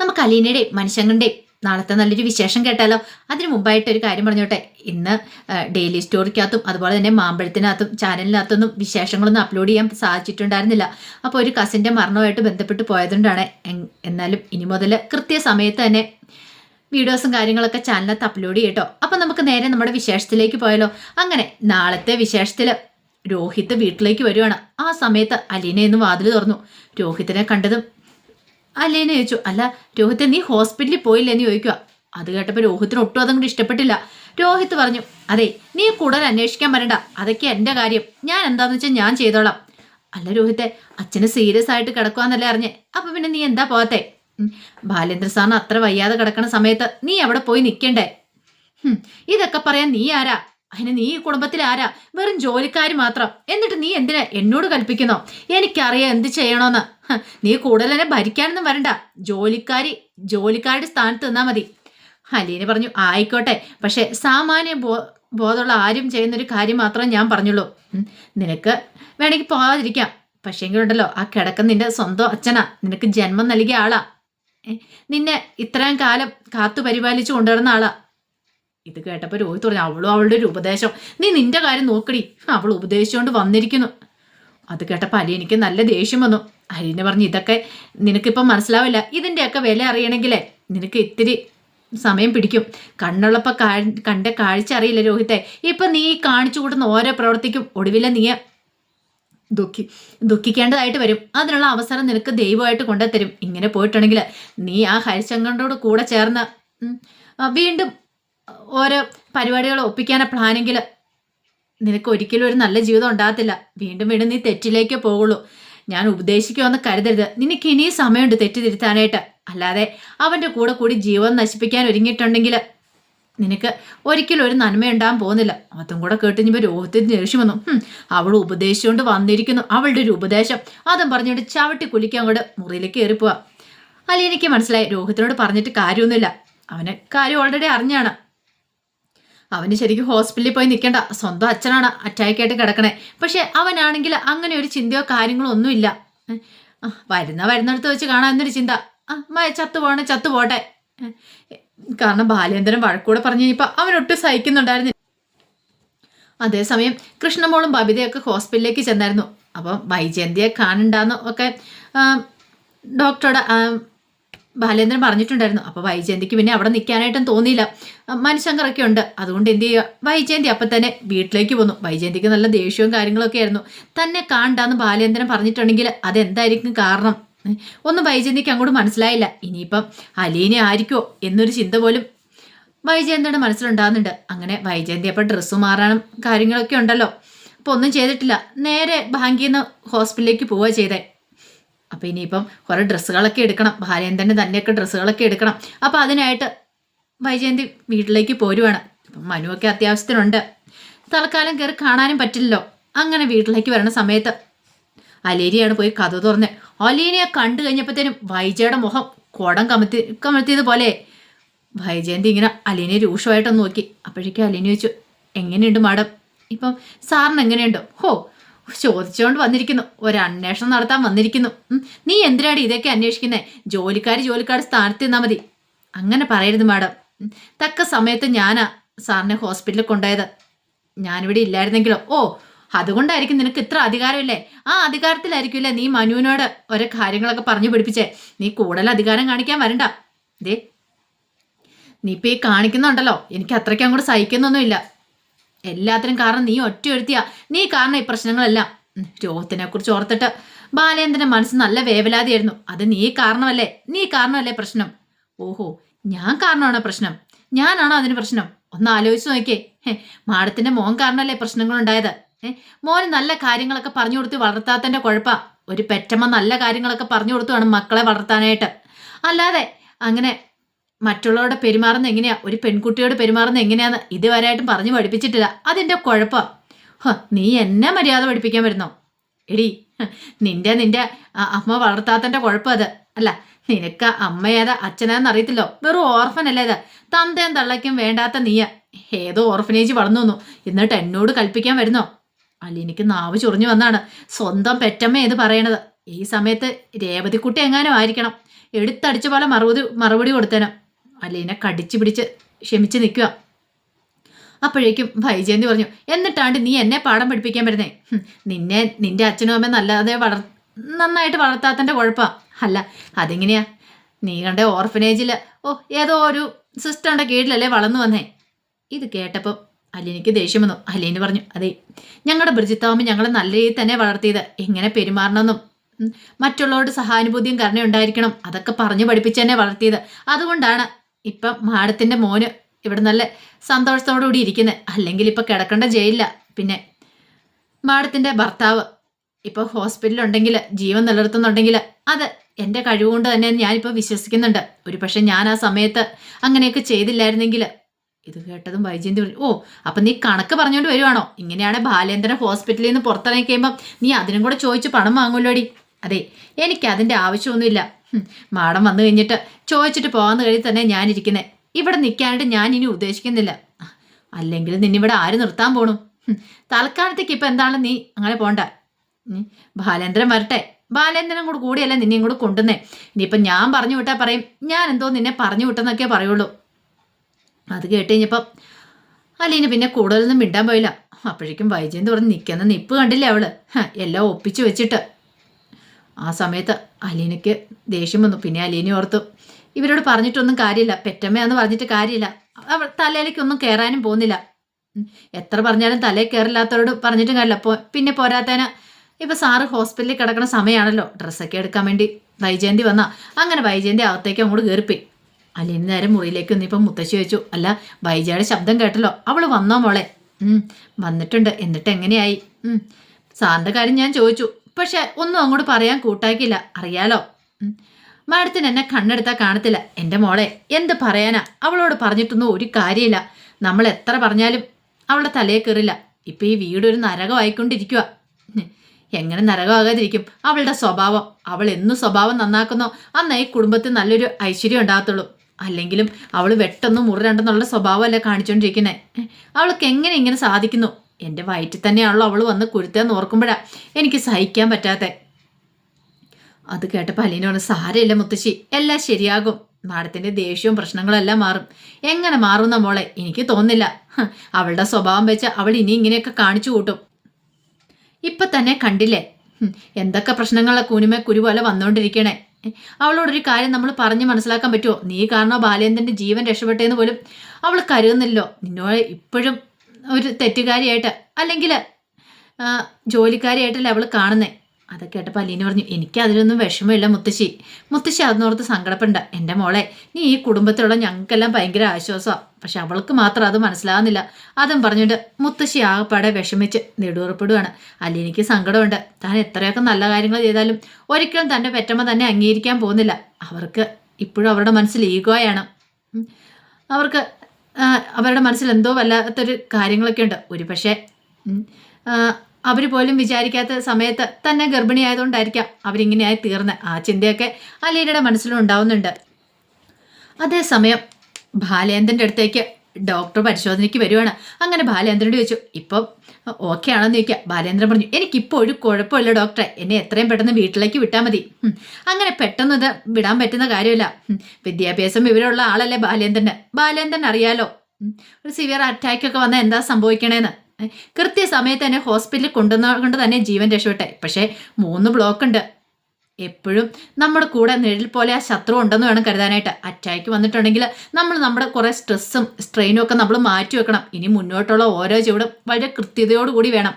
നമുക്ക് അലീനയുടെയും മനുഷ്യങ്ങളുടെയും നാളത്തെ നല്ലൊരു വിശേഷം കേട്ടാലോ? അതിന് മുമ്പായിട്ട് ഒരു കാര്യം പറഞ്ഞോട്ടെ. ഇന്ന് ഡെയിലി സ്റ്റോറിക്കകത്തും അതുപോലെ തന്നെ മാമ്പഴത്തിനകത്തും ചാനലിനകത്തൊന്നും വിശേഷങ്ങളൊന്നും അപ്ലോഡ് ചെയ്യാൻ സാധിച്ചിട്ടുണ്ടായിരുന്നില്ല. അപ്പോൾ ഒരു കസിന്റെ മരണവുമായിട്ട് ബന്ധപ്പെട്ട് പോയതുകൊണ്ടാണ് എന്നാലും ഇനി മുതൽ കൃത്യസമയത്ത് തന്നെ വീഡിയോസും കാര്യങ്ങളൊക്കെ ചാനലിനകത്ത് അപ്ലോഡ് ചെയ്യട്ടോ. അപ്പം നമുക്ക് നേരെ നമ്മുടെ വിശേഷത്തിലേക്ക് പോയാലോ? അങ്ങനെ നാളത്തെ വിശേഷത്തിൽ രോഹിത് വീട്ടിലേക്ക് വരുവാണ്. ആ സമയത്ത് അലീന എന്ന് വാതിൽ തുറന്നു. രോഹിത്തിനെ കണ്ടതും അലീന ചോദിച്ചു. അല്ല രോഹിത്തെ നീ ഹോസ്പിറ്റലിൽ പോയില്ലെന്ന് ചോദിക്കുക അത് കേട്ടപ്പോൾ രോഹിത്തിന് ഒട്ടും അതും ഇഷ്ടപ്പെട്ടില്ല. രോഹിത് പറഞ്ഞു അതെ നീ കൂടുതൽ അന്വേഷിക്കാൻ വരണ്ട. അതൊക്കെ എന്റെ കാര്യം. ഞാൻ എന്താന്ന് വെച്ചാൽ ഞാൻ ചെയ്തോളാം. അല്ല രോഹിത്തെ അച്ഛന് സീരിയസ് ആയിട്ട് കിടക്കുവാന്നല്ലേ അറിഞ്ഞേ. അപ്പം പിന്നെ നീ എന്താ പോകത്തെ ബാലേന്ദ്ര സാറിന് അത്ര വയ്യാതെ കിടക്കണ സമയത്ത് നീ അവിടെ പോയി നിൽക്കണ്ടേ ഇതൊക്കെ പറയാൻ നീ ആരാ? അതിന് നീ ഈ കുടുംബത്തിൽ ആരാ? വെറും ജോലിക്കാരി മാത്രം. എന്നിട്ട് നീ എന്തിനാ എന്നോട് കൽപ്പിക്കുന്നോ? എനിക്കറിയാം എന്ത് ചെയ്യണോന്ന്. നീ കൂടുതൽ എന്നെ ഭരിക്കാനൊന്നും വരണ്ട. ജോലിക്കാരി ജോലിക്കാരുടെ സ്ഥാനത്ത് നിന്നാ മതി. അലീന പറഞ്ഞു ആയിക്കോട്ടെ. പക്ഷെ സാമാന്യ ബോ ബോധമുള്ള ആരും ചെയ്യുന്നൊരു കാര്യം മാത്രം ഞാൻ പറഞ്ഞുള്ളൂ. നിനക്ക് വേണമെങ്കിൽ പോകാതിരിക്കാം. പക്ഷേങ്കിലുണ്ടല്ലോ ആ കിടക്കുന്ന നിന്റെ സ്വന്തം അച്ഛനാ. നിനക്ക് ജന്മം നൽകിയ ആളാ. നിന്നെ ഇത്രയും കാലം കാത്തു പരിപാലിച്ചു കൊണ്ടുവരുന്ന ആളാ. ഇത് കേട്ടപ്പോൾ രോഹിത് പറഞ്ഞു അവളും അവളുടെ ഒരു ഉപദേശം. നീ നിന്റെ കാര്യം നോക്കടി. അവൾ ഉപദേശിച്ചുകൊണ്ട് വന്നിരിക്കുന്നു. അത് കേട്ടപ്പോൾ അലി എനിക്ക് നല്ല ദേഷ്യം വന്നു. അലീനെ പറഞ്ഞു ഇതൊക്കെ നിനക്കിപ്പം മനസ്സിലാവില്ല. ഇതിന്റെയൊക്കെ വില അറിയണമെങ്കിലേ നിനക്ക് ഇത്തിരി സമയം പിടിക്കും. കണ്ണുള്ളപ്പോൾ കാ കണ്ട കാഴ്ച അറിയില്ല രോഹിത്തെ. ഇപ്പം നീ കാണിച്ചു കൂട്ടുന്ന ഓരോ പ്രവർത്തിക്കും ഒടുവിലെ നീ ദുഃഖി ദുഃഖിക്കേണ്ടതായിട്ട് വരും. അതിനുള്ള അവസരം നിനക്ക് ദൈവമായിട്ട് കൊണ്ടുതരും. ഇങ്ങനെ പോയിട്ടുണ്ടെങ്കിൽ നീ ആ ഹരിശങ്കറിനോട് കൂടെ ചേർന്ന് വീണ്ടും ഓരോ പരിപാടികൾ ഒപ്പിക്കാനാ പ്ലാനെങ്കിൽ നിനക്ക് ഒരിക്കലും ഒരു നല്ല ജീവിതം ഉണ്ടാകത്തില്ല. വീണ്ടും വീണ്ടും നീ തെറ്റിലേക്ക് പോകുള്ളൂ. ഞാൻ ഉപദേശിക്കുമെന്ന് കരുതരുത്. നിനക്ക് ഇനിയും സമയമുണ്ട് തെറ്റ് തിരുത്താനായിട്ട് അല്ലാതെ അവന്റെ കൂടെ കൂടി ജീവൻ നശിപ്പിക്കാൻ ഒരുങ്ങിയിട്ടുണ്ടെങ്കിൽ നിനക്ക് ഒരിക്കലും ഒരു നന്മയുണ്ടാകാൻ പോകുന്നില്ല. അതും കൂടെ കേട്ടിഞ്ഞപ്പോൾ രോഹത്തിന് ദേഷ്യം വന്നു. അവൾ ഉപദേശിച്ചുകൊണ്ട് വന്നിരിക്കുന്നു. അവളുടെ ഒരു ഉപദേശം. അതും പറഞ്ഞുകൊണ്ട് ചവിട്ടി കുലിക്കാൻ കൂടെ മുറിയിലേക്ക് കയറിപ്പോവാ. അല്ല എനിക്ക് മനസ്സിലായി. രോഹിത്തിനോട് പറഞ്ഞിട്ട് കാര്യമൊന്നുമില്ല. അവന് കാര്യം ഓൾറെഡി അറിഞ്ഞാണ്. അവന് ശരിക്കും ഹോസ്പിറ്റലിൽ പോയി നിൽക്കേണ്ട. സ്വന്തം അച്ഛനാണ് അറ്റാക്കായിട്ട് കിടക്കണേ. പക്ഷെ അവനാണെങ്കിൽ അങ്ങനെ ഒരു ചിന്തയോ കാര്യങ്ങളോ ഒന്നുമില്ല. വരുന്ന വരുന്നിടത്ത് വെച്ച് കാണാൻ എന്നൊരു ചിന്ത. ചത്തു പോണേ ചത്തു പോട്ടെ. കാരണം ബാലേന്ദ്രൻ വഴക്കൂടെ പറഞ്ഞു കഴിഞ്ഞപ്പോൾ അവനൊട്ടും സഹിക്കുന്നുണ്ടായിരുന്നു അതേസമയം കൃഷ്ണമോളും ബബിതയൊക്കെ ഹോസ്പിറ്റലിലേക്ക് ചെന്നായിരുന്നു. അപ്പം വൈജയന്തിയെ കാണണ്ടാന്ന് ഒക്കെ ഡോക്ടറുടെ ബാലേന്ദ്രൻ പറഞ്ഞിട്ടുണ്ടായിരുന്നു അപ്പോൾ വൈജയന്തിക്ക് പിന്നെ അവിടെ നിൽക്കാനായിട്ടും തോന്നിയില്ല. മനുശങ്കറൊക്കെ ഉണ്ട്. അതുകൊണ്ട് എന്ത് ചെയ്യുക? വൈജയന്തി അപ്പം തന്നെ വീട്ടിലേക്ക് പോന്നു. വൈജയന്തിക്ക് നല്ല ദേഷ്യവും കാര്യങ്ങളൊക്കെ ആയിരുന്നു. തന്നെ കാണണ്ടെന്ന് ബാലേന്ദ്രൻ പറഞ്ഞിട്ടുണ്ടെങ്കിൽ അതെന്തായിരിക്കും കാരണം? ഒന്നും വൈജയന്തിക്ക് അങ്ങോട്ട് മനസ്സിലായില്ല. ഇനിയിപ്പം അലീനെ ആയിരിക്കോ എന്നൊരു ചിന്ത പോലും വൈജയന്തിയുടെ മനസ്സിലുണ്ടാകുന്നുണ്ട്. അങ്ങനെ വൈജയന്തി അപ്പം ഡ്രസ്സ് മാറാനും കാര്യങ്ങളൊക്കെ ഉണ്ടല്ലോ. അപ്പോൾ ഒന്നും ചെയ്തിട്ടില്ല. നേരെ ബാങ്കിൽ ഹോസ്പിറ്റലിലേക്ക് പോവുക ചെയ്തേ. അപ്പോൾ ഇനിയിപ്പം കുറേ ഡ്രസ്സുകളൊക്കെ എടുക്കണം. ഭാര്യേന്ദ്രന് തന്നെയൊക്കെ ഡ്രസ്സുകളൊക്കെ എടുക്കണം. അപ്പോൾ അതിനായിട്ട് വൈജയന്തി വീട്ടിലേക്ക് പോരുവാണ്. അപ്പം മനുവൊക്കെ അത്യാവശ്യത്തിനുണ്ട്. തൽക്കാലം കയറി കാണാനും പറ്റില്ലല്ലോ. അങ്ങനെ വീട്ടിലേക്ക് വരണ സമയത്ത് അലേരിയാണ് പോയി കഥ തുറന്ന്. അലേരിയെ കണ്ടു കഴിഞ്ഞപ്പോഴത്തേനും വൈജയുടെ മുഖം കുടം കമത്തി കമഴ്ത്തിയത് പോലെ. വൈജയന്തി ഇങ്ങനെ അലീനെ രൂക്ഷമായിട്ടൊന്ന് നോക്കി. അപ്പോഴേക്കും അലീന ചോദിച്ചു എങ്ങനെയുണ്ട് മാഡം? ഇപ്പം സാറിന് എങ്ങനെയുണ്ട്? ഹോ ചോദിച്ചുകൊണ്ട് വന്നിരിക്കുന്നു. ഒരു അന്വേഷണം നടത്താൻ വന്നിരിക്കുന്നു. നീ എന്തിനാണ് ഇതൊക്കെ അന്വേഷിക്കുന്നത് ജോലിക്കാർ ജോലിക്കാർ സ്ഥാനത്ത് നിന്നാൽ മതി. അങ്ങനെ പറയരുത് മാഡം. തക്ക സമയത്ത് ഞാനാ സാറിനെ ഹോസ്പിറ്റലിൽ കൊണ്ടുപോയത്. ഞാനിവിടെ ഇല്ലായിരുന്നെങ്കിലോ? ഓ അതുകൊണ്ടായിരിക്കും നിനക്ക് ഇത്ര അധികാരമില്ലേ? ആ അധികാരത്തിലായിരിക്കില്ലേ നീ മനുവിനോട് ഓരോ കാര്യങ്ങളൊക്കെ പറഞ്ഞു പിടിപ്പിച്ചേ നീ കൂടുതൽ അധികാരം കാണിക്കാൻ വരണ്ട. ദേ നീ ഇപ്പൊ ഈ കാണിക്കുന്നുണ്ടല്ലോ. എനിക്ക് അത്രയ്ക്ക് അങ്ങോട്ട് സഹിക്കുന്നൊന്നുമില്ല. എല്ലാത്തിനും കാരണം നീ ഒറ്റ ഒരുത്തിയാ. നീ കാരണം ഈ പ്രശ്നങ്ങളെല്ലാം. രോഹത്തിനെ കുറിച്ച് ഓർത്തിട്ട് ബാലേന്ദ്രന്റെ മനസ്സ് നല്ല വേവലാതിയായിരുന്നു. അത് നീ കാരണമല്ലേ? നീ കാരണമല്ലേ പ്രശ്നം? ഓഹോ ഞാൻ കാരണമാണോ പ്രശ്നം? ഞാനാണോ അതിന് പ്രശ്നം? ഒന്ന് ആലോചിച്ച് നോക്കിയേ. മാഡത്തിന്റെ മോൻ കാരണമല്ലേ പ്രശ്നങ്ങൾ ഉണ്ടായത് ഏ മോന് നല്ല കാര്യങ്ങളൊക്കെ പറഞ്ഞു കൊടുത്ത് വളർത്താത്തതിന്റെ കുഴപ്പ. ഒരു പെറ്റമ്മ നല്ല കാര്യങ്ങളൊക്കെ പറഞ്ഞു കൊടുത്തു വേണം മക്കളെ വളർത്താനായിട്ട്. അല്ലാതെ അങ്ങനെ മറ്റുള്ളവരോട് പെരുമാറുന്ന എങ്ങനെയാ? ഒരു പെൺകുട്ടിയോട് പെരുമാറുന്ന എങ്ങനെയാന്ന് ഇതുവരെയായിട്ടും പറഞ്ഞു പഠിപ്പിച്ചിട്ടില്ല. അതിന്റെ കുഴപ്പം? നീ എന്നെ മര്യാദ പഠിപ്പിക്കാൻ വരുന്നോ? എടി നിന്റെ നിന്റെ അമ്മ വളർത്താത്തന്റെ കുഴപ്പം അത്. അല്ല നിനക്ക് അമ്മ അച്ഛനാന്ന് അറിയത്തില്ലോ? വെറും ഓർഫൻ അല്ലേ ഇത്? തന്തയും തള്ളയ്ക്കും വേണ്ടാത്ത നീയ. ഏതോ ഓർഫനേജ് വളർന്നു വന്നു. എന്നിട്ട് എന്നോട് കൽപ്പിക്കാൻ വരുന്നോ? അല്ല എനിക്ക് നാവ് ചൊറിഞ്ഞു വന്നാണ്. സ്വന്തം പെറ്റമ്മ ഏത് പറയണത്. ഈ സമയത്ത് രേവതിക്കുട്ടി എങ്ങാനും ആയിരിക്കണം. എടുത്തടിച്ച പോലെ മറുപടി മറുപടി കൊടുത്തേനെ. അലീന കടിച്ചു പിടിച്ച് ക്ഷമിച്ച് നിൽക്കുക. അപ്പോഴേക്കും വൈജയന്തി പറഞ്ഞു എന്നിട്ടാണ്ട് നീ എന്നെ പാഠം പഠിപ്പിക്കാൻ വരുന്നേ? നിന്നെ നിന്റെ അച്ഛനും അമ്മ നല്ലാതെ വളർ നന്നായിട്ട് വളർത്താത്തന്റെ കുഴപ്പമാണ് അല്ല അതെങ്ങനെയാ? നീ കണ്ട ഓർഫനേജിൽ ഓ ഏതോ ഒരു സിസ്റ്ററിന്റെ കീഴിലല്ലേ വളർന്നു വന്നേ? ഇത് കേട്ടപ്പോൾ അലീനയ്ക്ക് ദേഷ്യം വന്നു. അലീന് പറഞ്ഞു അതെ ഞങ്ങളുടെ ബ്രിജിത്താവുമ്പോൾ ഞങ്ങൾ നല്ല രീതിയിൽ തന്നെ വളർത്തിയത്. എങ്ങനെ പെരുമാറണമെന്നും മറ്റുള്ളവരോട് സഹാനുഭൂതിയും കരുണയുണ്ടായിരിക്കണം അതൊക്കെ പറഞ്ഞു പഠിപ്പിച്ച് തന്നെ വളർത്തിയത്. അതുകൊണ്ടാണ് ഇപ്പം മാഡത്തിന്റെ മോന് ഇവിടെ നല്ല സന്തോഷത്തോടു കൂടി ഇരിക്കുന്നത് അല്ലെങ്കിൽ ഇപ്പം കിടക്കേണ്ട ജയിലില്ല പിന്നെ മാഡത്തിന്റെ ഭർത്താവ് ഇപ്പോൾ ഹോസ്പിറ്റലുണ്ടെങ്കിൽ ജീവൻ നിലനിർത്തുന്നുണ്ടെങ്കിൽ അത് എന്റെ കഴിവുകൊണ്ട് തന്നെ ഞാനിപ്പോൾ വിശ്വസിക്കുന്നുണ്ട്. ഒരു പക്ഷെ ഞാൻ ആ സമയത്ത് അങ്ങനെയൊക്കെ ചെയ്തില്ലായിരുന്നെങ്കിൽ ഇത് കേട്ടതും വൈജയന്തി ഓ അപ്പം നീ കണക്ക് പറഞ്ഞുകൊണ്ട് വരുവാണോ? ഇങ്ങനെയാണ് ബാലേന്ദ്രൻ ഹോസ്പിറ്റലിൽ നിന്ന് പുറത്തിറങ്ങി കഴിയുമ്പം നീ അതിനും കൂടെ ചോദിച്ച് പണം വാങ്ങുമല്ലോടി അതെ എനിക്ക് അതിന്റെ ആവശ്യമൊന്നുമില്ല. മാഡം വന്നു കഴിഞ്ഞിട്ട് ചോദിച്ചിട്ട് പോകാമെന്ന് കഴിഞ്ഞ് തന്നെ ഞാനിരിക്കുന്നത് ഇവിടെ നിൽക്കാനായിട്ട് ഞാൻ ഇനി ഉദ്ദേശിക്കുന്നില്ല. അല്ലെങ്കിൽ നിന്നിവിടെ ആര് നിർത്താൻ പോണു? തൽക്കാലത്തേക്ക് ഇപ്പം എന്താണ് നീ അങ്ങനെ പോണ്ട. ബാലേന്ദ്രൻ വരട്ടെ. ബാലേന്ദ്രനും കൂടെ കൂടിയല്ല നിന്നെയും കൂടെ കൊണ്ടുവന്നേ. ഇനിയിപ്പം ഞാൻ പറഞ്ഞു വിട്ടാൽ പറയും. ഞാൻ എന്തോ നിന്നെ പറഞ്ഞു വിട്ടെന്നൊക്കെ പറയുള്ളൂ. അത് കേട്ട് കഴിഞ്ഞപ്പം അലീന പിന്നെ കൂടുതലൊന്നും മിണ്ടാൻ പോയില്ല. അപ്പോഴേക്കും വൈജയന്തി പറഞ്ഞ് നിൽക്കുന്ന നിപ്പ് കണ്ടില്ലേ അവൾ? എല്ലാം ഒപ്പിച്ചു വെച്ചിട്ട്. ആ സമയത്ത് അലീനയ്ക്ക് ദേഷ്യം വന്നു. പിന്നെ അലീന ഓർത്തു ഇവരോട് പറഞ്ഞിട്ടൊന്നും കാര്യമില്ല. പെറ്റമ്മയാന്ന് പറഞ്ഞിട്ട് കാര്യമില്ല. അവർ തലയിലേക്കൊന്നും കയറാനും പോകുന്നില്ല. എത്ര പറഞ്ഞാലും തലയിൽ കയറില്ലാത്തവരോട് പറഞ്ഞിട്ടും കാര്യമില്ല. അപ്പോൾ പിന്നെ പോരാത്തേന് ഇപ്പം സാറ് ഹോസ്പിറ്റലിൽ കിടക്കുന്ന സമയമാണല്ലോ ഡ്രസ്സൊക്കെ എടുക്കാൻ വേണ്ടി വൈജയന്തി വന്നാ. അങ്ങനെ വൈജയന്തി അകത്തേക്ക് അങ്ങോട്ട് കയറിപ്പി അലീന നേരം മുറിയിലേക്ക് ഒന്നിപ്പം മുത്തശ്ശി വെച്ചു അല്ല വൈജയുടെ ശബ്ദം കേട്ടല്ലോ. അവൾ വന്നോ മോളെ? വന്നിട്ടുണ്ട്. എന്നിട്ട് എങ്ങനെയായി? സാറിന്റെ കാര്യം ഞാൻ ചോദിച്ചു. പക്ഷെ ഒന്നും അങ്ങോട്ട് പറയാൻ കൂട്ടാക്കിയില്ല അറിയാലോ. മാഡത്തിന് എന്നെ കണ്ണെടുത്താൽ കാണത്തില്ല. എന്റെ മോളെ എന്ത് പറയാനാ? അവളോട് പറഞ്ഞിട്ടൊന്നും ഒരു കാര്യമില്ല. നമ്മൾ എത്ര പറഞ്ഞാലും അവളുടെ തലയെ കയറില്ല ഇപ്പം ഈ വീടൊരു നരകമായിക്കൊണ്ടിരിക്കുക എങ്ങനെ നരകമാകാതിരിക്കും? അവളുടെ സ്വഭാവം. അവൾ എന്നു സ്വഭാവം നന്നാക്കുന്നോ അന്ന് ഈ കുടുംബത്തിൽ നല്ലൊരു ഐശ്വര്യം ഉണ്ടാകത്തുള്ളൂ. അല്ലെങ്കിലും അവൾ വെട്ടൊന്നും മുറിരണ്ടെന്നുള്ള സ്വഭാവമല്ല കാണിച്ചുകൊണ്ടിരിക്കുന്നത് അവൾക്ക് എങ്ങനെ ഇങ്ങനെ സാധിക്കുന്നു? എന്റെ വയറ്റിൽ തന്നെയാണല്ലോ അവൾ വന്ന് കുരുത്തേന്ന് ഓർക്കുമ്പോഴാ എനിക്ക് സഹിക്കാൻ പറ്റാത്ത. അത് കേട്ടപ്പോൾ അലീനോട് സാരമില്ല മുത്തശ്ശി എല്ലാം ശരിയാകും. മാഡത്തിന്റെ ദേഷ്യവും പ്രശ്നങ്ങളെല്ലാം മാറും. എങ്ങനെ മാറുന്ന മോളെ? എനിക്ക് തോന്നില്ല അവളുടെ സ്വഭാവം വെച്ച് അവൾ ഇനി ഇങ്ങനെയൊക്കെ കാണിച്ചു കൂട്ടും. ഇപ്പം തന്നെ കണ്ടില്ലേ? എന്തൊക്കെ പ്രശ്നങ്ങളെ കുനിമ കുരു പോലെ വന്നുകൊണ്ടിരിക്കണേ അവളോട് അവളോടൊരു കാര്യം നമ്മൾ പറഞ്ഞ് മനസ്സിലാക്കാൻ പറ്റുമോ നീ കാരണോ ബാലേന്ദ്രന്റെ ജീവൻ രക്ഷപ്പെട്ടേന്ന് പോലും? അവൾ കരുതുന്നില്ലോ നിന്നോട് ഇപ്പോഴും ഒരു തെറ്റുകാരിയായിട്ട് അല്ലെങ്കിൽ ജോലിക്കാരിയായിട്ടല്ല അവൾ കാണുന്നത് അതൊക്കെ കേട്ടപ്പോൾ അലീന പറഞ്ഞു എനിക്ക് അതിലൊന്നും വിഷമമില്ല മുത്തശ്ശി. മുത്തശ്ശി അതിനോർത്ത് സങ്കടപ്പെടണ്ട. എന്റെ മോളെ നീ ഈ കുടുംബത്തിലുള്ള ഞങ്ങൾക്കെല്ലാം ഭയങ്കര ആശ്വാസമാണ് പക്ഷെ അവൾക്ക് മാത്രം അത് മനസ്സിലാകുന്നില്ല അതും പറഞ്ഞുകൊണ്ട് മുത്തശ്ശി ആകപ്പാടെ വിഷമിച്ച് നെടുവറപ്പെടുകയാണ് അലീനയ്ക്ക് സങ്കടമുണ്ട്. താൻ എത്രയൊക്കെ നല്ല കാര്യങ്ങൾ ചെയ്താലും ഒരിക്കലും തന്റെ പെറ്റമ്മ തന്നെ അംഗീകരിക്കാൻ പോകുന്നില്ല. അവർക്ക് ഇപ്പോഴും അവരുടെ മനസ്സിൽ ഈഗോയാണ്. അവർക്ക് അവരുടെ മനസ്സിൽ എന്തോ വല്ലാത്തൊരു കാര്യങ്ങളൊക്കെ ഉണ്ട്. ഒരു പക്ഷേ അവർ പോലും വിചാരിക്കാത്ത സമയത്ത് തന്നെ ഗർഭിണിയായതുകൊണ്ടായിരിക്കാം അവരിങ്ങനെയായി തീർന്നത് ആ ചിന്തയൊക്കെ അലീനയുടെ മനസ്സിലും ഉണ്ടാവുന്നുണ്ട്. അതേസമയം ബാലേന്ദ്രന്റെ അടുത്തേക്ക് ഡോക്ടർ പരിശോധനയ്ക്ക് വരുവാണ്. അങ്ങനെ ബാലേന്ദ്രനോട് ചോദിച്ചു ഇപ്പം ഓക്കെ ആണെന്ന് ചോദിക്കുക ബാലേന്ദ്രൻ പറഞ്ഞു എനിക്കിപ്പോൾ ഒരു കുഴപ്പമില്ല ഡോക്ടറെ. എന്നെ എത്രയും പെട്ടെന്ന് വീട്ടിലേക്ക് വിട്ടാൽ മതി. അങ്ങനെ പെട്ടെന്ന് ഇത് വിടാൻ പറ്റുന്ന കാര്യമില്ല. വിദ്യാഭ്യാസം ഇവരുള്ള ആളല്ലേ ബാലേന്ദ്രന്? ബാലേന്ദ്രൻ അറിയാലോ. ഒരു സിവിയർ അറ്റാക്ക് ഒക്കെ വന്നാൽ എന്താ സംഭവിക്കണേന്ന്. കൃത്യസമയത്ത് തന്നെ ഹോസ്പിറ്റലിൽ കൊണ്ടുവന്നുകൊണ്ട് തന്നെ ജീവൻ രക്ഷപ്പെട്ടെ. പക്ഷേ മൂന്ന് ബ്ലോക്ക് ഉണ്ട്. എപ്പോഴും നമ്മുടെ കൂടെ നിഴൽ പോലെ ആ ശത്രു ഉണ്ടെന്ന് വേണം കരുതാനായിട്ട്. അറ്റാക്ക് വന്നിട്ടുണ്ടെങ്കിൽ നമ്മൾ നമ്മുടെ കുറേ സ്ട്രെസ്സും സ്ട്രെയിനും ഒക്കെ നമ്മൾ മാറ്റി വെക്കണം. ഇനി മുന്നോട്ടുള്ള ഓരോ ചുവടും വളരെ കൃത്യതയോടുകൂടി വേണം.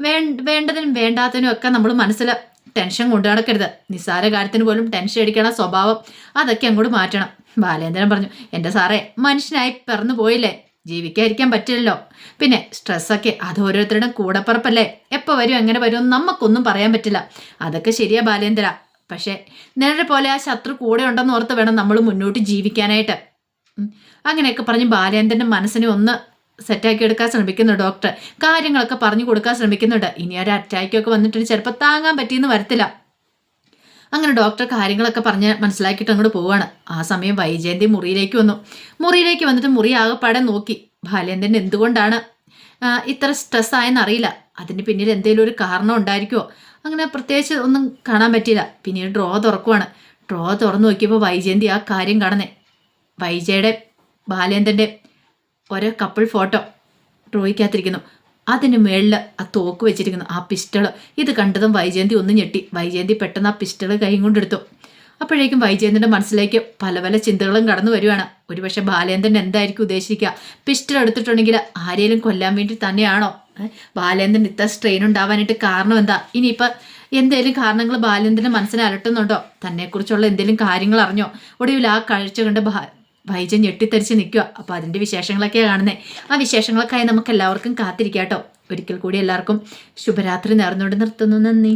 വേ വേണ്ടതിനും വേണ്ടാത്തതിനും ഒക്കെ നമ്മൾ മനസ്സിൽ ടെൻഷൻ കൊണ്ടു നടക്കരുത്. നിസ്സാര കാര്യത്തിന് പോലും ടെൻഷൻ അടിക്കണ സ്വഭാവം അതൊക്കെ അങ്ങോട്ട് മാറ്റണം. ബാലേന്ദ്രൻ പറഞ്ഞു എന്റെ സാറേ മനുഷ്യനായി പിറന്നു പോയില്ലേ? ജീവിക്കാതിരിക്കാൻ പറ്റില്ലല്ലോ. പിന്നെ സ്ട്രെസ്സൊക്കെ അത് ഓരോരുത്തരുടെ കൂടപ്പറപ്പല്ലേ? എപ്പോൾ വരും എങ്ങനെ വരും നമുക്കൊന്നും പറയാൻ പറ്റില്ല. അതൊക്കെ ശരിയാ ബാലേന്ദ്ര. പക്ഷേ നേരെ പോലെ ആ ശത്രു കൂടെ ഉണ്ടെന്ന് ഓർത്ത് വേണം നമ്മൾ മുന്നോട്ട് ജീവിക്കാനായിട്ട്. അങ്ങനെയൊക്കെ പറഞ്ഞ് ബാലേന്ദ്രന്റെ മനസ്സിനെ ഒന്ന് സെറ്റാക്കി എടുക്കാൻ ശ്രമിക്കുന്നു ഡോക്ടർ കാര്യങ്ങളൊക്കെ പറഞ്ഞു കൊടുക്കാൻ ശ്രമിക്കുന്നുണ്ട്. ഇനി ഒരു അറ്റാക്കൊക്കെ വന്നിട്ടുണ്ടെങ്കിൽ ചിലപ്പോൾ താങ്ങാൻ പറ്റിയെന്ന് വരത്തില്ല. അങ്ങനെ ഡോക്ടർ കാര്യങ്ങളൊക്കെ പറഞ്ഞ് മനസ്സിലാക്കിയിട്ട് അങ്ങോട്ട് പോവാണ്. ആ സമയം വൈജയന്തി മുറിയിലേക്ക് വന്നു. മുറിയിലേക്ക് വന്നിട്ട് മുറി ആകെപ്പാടെ നോക്കി. ബാലേന്ദ്രൻ എന്തുകൊണ്ടാണ് ഇത്ര സ്ട്രെസ് ആയെന്ന് അറിയില്ല അതിന് പിന്നിൽ എന്തെങ്കിലും ഒരു കാരണം ഉണ്ടായിരിക്കുമോ അങ്ങനെ പ്രത്യേകിച്ച് ഒന്നും കാണാൻ പറ്റിയില്ല. പിന്നീട് ഡ്രോ തുറക്കുവാണ്. ഡ്രോ തുറന്നു നോക്കിയപ്പോൾ വൈജയന്തി ആ കാര്യം കാണുന്നേ. വൈജയുടെ ബാലേന്ദ്രന്റെ ഓരോ കപ്പിൾ ഫോട്ടോ ഡ്രോയ്ക്കകത്തിരിക്കുന്നു അതിന് മേളിൽ ആ തോക്ക് വെച്ചിരിക്കുന്നു ആ പിസ്റ്റൾ. ഇത് കണ്ടതും വൈജയന്തി ഒന്ന് ഞെട്ടി. വൈജയന്തി പെട്ടെന്ന് ആ പിസ്റ്റൾ കൈ കൊണ്ടെടുത്തു അപ്പോഴേക്കും വൈജയന്തിന്റെ മനസ്സിലേക്ക് പല പല ചിന്തകളും കടന്നു വരുവാണ്. ഒരുപക്ഷെ ബാലേന്ദ്രൻ എന്തായിരിക്കും ഉദ്ദേശിക്കുക? പിസ്റ്റൾ എടുത്തിട്ടുണ്ടെങ്കിൽ ആരെയും കൊല്ലാൻ വേണ്ടി തന്നെയാണോ? ബാലേന്ദ്രൻ ഇത്ര സ്ട്രെയിൻ ഉണ്ടാവാനായിട്ട് കാരണം എന്താ? ഇനിയിപ്പോൾ എന്തേലും കാരണങ്ങൾ ബാലേന്ദ്രന്റെ മനസ്സിനെ അലട്ടുന്നുണ്ടോ? തന്നെക്കുറിച്ചുള്ള എന്തെങ്കിലും കാര്യങ്ങൾ അറിഞ്ഞോ? ഒടുവിൽ ആ കാഴ്ച കണ്ട് വൈജൻ ഞെട്ടിത്തരിച്ച് നിൽക്കുക. അപ്പോൾ അതിന്റെ വിശേഷങ്ങളൊക്കെയാണ് കാണുന്നത് ആ വിശേഷങ്ങൾക്കായി നമുക്ക് എല്ലാവർക്കും കാത്തിരിക്കാം കേട്ടോ ഒരിക്കൽ കൂടി എല്ലാവർക്കും ശുഭരാത്രി നേർന്നുകൊണ്ട് നിർത്തുന്നു. നന്ദി.